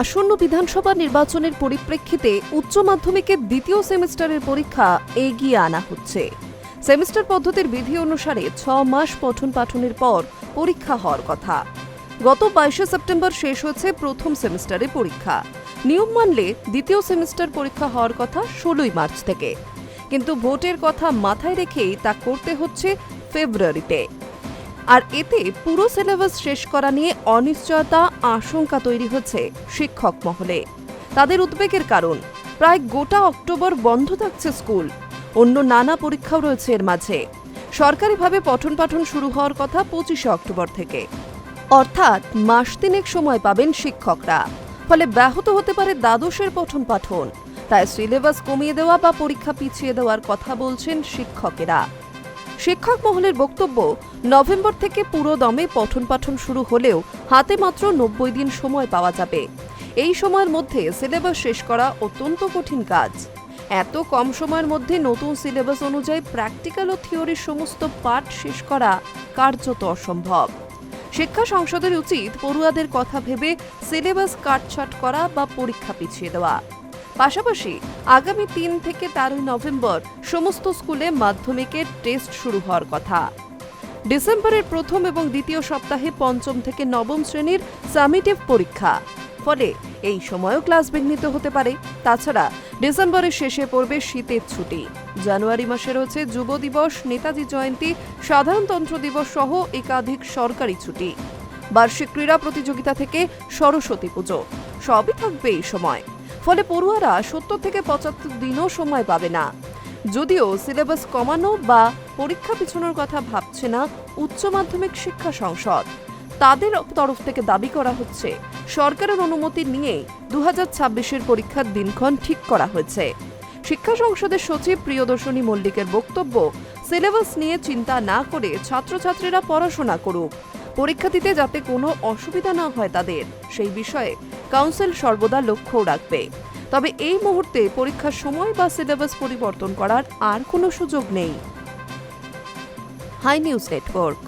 আসন্ন বিধানসভা নির্বাচনের পরিপ্রেক্ষিতে উচ্চ মাধ্যমিকের দ্বিতীয় সেমিস্টারের পরীক্ষা এগিয়ে আনা হচ্ছে। সেমিস্টার পদ্ধতির বিধি অনুসারে ছ মাস পঠন পাঠনের পর পরীক্ষা হওয়ার কথা। গত বাইশে সেপ্টেম্বর শেষ হয়েছে প্রথম সেমিস্টারের পরীক্ষা। নিয়ম মানলে দ্বিতীয় সেমিস্টার পরীক্ষা হওয়ার কথা ষোলোই মার্চ থেকে। কিন্তু ভোটের কথা মাথায় রেখেই তা করতে হচ্ছে ফেব্রুয়ারিতে। আর এতে পুরো সিলেবাস শেষ করা নিয়ে অনিশ্চয়তা, আশঙ্কা তৈরি হচ্ছে শিক্ষক মহলে। তাদের উদ্বেগের কারণ, প্রায় গোটা অক্টোবর বন্ধ থাকছে স্কুল। অন্য নানা পরীক্ষাও রয়েছে এর মাঝে। সরকারিভাবে পঠন পাঠন শুরু হওয়ার কথা পঁচিশে অক্টোবর থেকে। অর্থাৎ মাস তিনেক সময় পাবেন শিক্ষকরা। ফলে ব্যাহত হতে পারে দ্বাদশের পঠন পাঠন। তাই সিলেবাস কমিয়ে দেওয়া বা পরীক্ষা পিছিয়ে দেওয়ার কথা বলছেন শিক্ষকেরা। শিক্ষক মহলের বক্তব্য, নভেম্বর থেকে পুরো দমে পঠন পাঠন শুরু হলেও হাতে মাত্র নব্বই দিন সময় পাওয়া যাবে। এই সময়ের মধ্যে সিলেবাস শেষ করা অত্যন্ত কঠিন কাজ। এত কম সময়ের মধ্যে নতুন সিলেবাস অনুযায়ী প্র্যাকটিক্যাল ও থিওরির সমস্ত পাঠ শেষ করা কার্যত অসম্ভব। শিক্ষা সংসদের উচিত পড়ুয়াদের কথা ভেবে সিলেবাস কাটছাট করা বা পরীক্ষা পিছিয়ে দেওয়া। পাশাপাশি আগামী তিন থেকে তেরোই নভেম্বর সমস্ত স্কুলে মাধ্যমিকের টেস্ট শুরু হওয়ার কথা। ডিসেম্বরের প্রথম এবং দ্বিতীয় সপ্তাহে পঞ্চম থেকে নবম শ্রেণির সামিটিভ পরীক্ষা। ফলে এই সময়ও ক্লাস বিঘ্নিত হতে পারে। তাছাড়া ডিসেম্বরের শেষে পড়বে শীতের ছুটি। জানুয়ারি মাসে রয়েছে যুব দিবস, নেতাজি জয়ন্তী, সাধারণতন্ত্র দিবস সহ একাধিক সরকারি ছুটি। বার্ষিক ক্রীড়া প্রতিযোগিতা থেকে সরস্বতী পুজো। সবই থাকবে এই সময়। ফলে পড়ুয়ারা সত্তর থেকে পঁচাত্তর দিনও সময় পাবে না। যদিও সিলেবাস কমানো বা পরীক্ষা পিছনোর কথা ভাবছে না উচ্চ মাধ্যমিক শিক্ষা সংসদ। তাদের তরফ থেকে দাবি করা হচ্ছে, সরকারের অনুমতি নিয়ে দু হাজার পরীক্ষার দিনক্ষণ ঠিক করা হয়েছে। শিক্ষা সংসদের সচিব প্রিয়দর্শনী মল্লিকের বক্তব্য, সিলেবাস নিয়ে চিন্তা না করে ছাত্রছাত্রীরা পড়াশোনা করুক। পরীক্ষা দিতে যাতে কোনো অসুবিধা না হয় তাদের, সেই বিষয়ে কাউন্সিল সর্বদা লক্ষ্য রাখবে। তবে এই মুহূর্তে পরীক্ষার সময় বা সিলেবাস পরিবর্তন করার আর কোনো সুযোগ নেই। Hi news network.